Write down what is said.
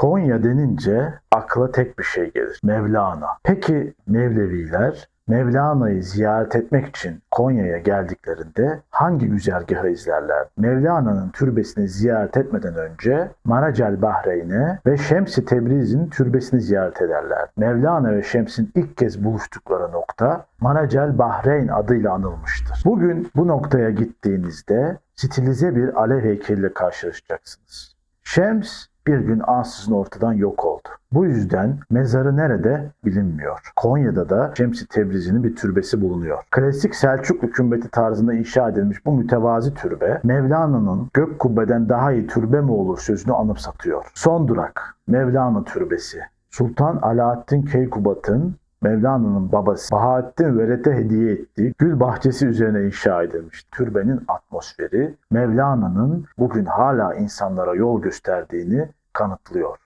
Konya denince akla tek bir şey gelir. Mevlana. Peki Mevleviler Mevlana'yı ziyaret etmek için Konya'ya geldiklerinde hangi güzergahı izlerler? Mevlana'nın türbesini ziyaret etmeden önce Maracel Bahreyn'e ve Şems-i Tebriz'in türbesini ziyaret ederler. Mevlana ve Şems'in ilk kez buluştukları nokta Maracel Bahreyn adıyla anılmıştır. Bugün bu noktaya gittiğinizde stilize bir alev heykeliyle karşılaşacaksınız. Şems bir gün ansızın ortadan yok oldu. Bu yüzden mezarı nerede bilinmiyor. Konya'da da Şems-i Tebrizi'nin bir türbesi bulunuyor. Klasik Selçuklu kümbeti tarzında inşa edilmiş bu mütevazi türbe, Mevlana'nın gök kubbeden daha iyi türbe mi olur sözünü anımsatıyor. Son durak Mevlana Türbesi. Sultan Alaaddin Keykubat'ın Mevlana'nın babası Bahattin Vered'e hediye ettiği gül bahçesi üzerine inşa edilmiş türbenin atmosferi Mevlana'nın bugün hala insanlara yol gösterdiğini kanıtlıyor.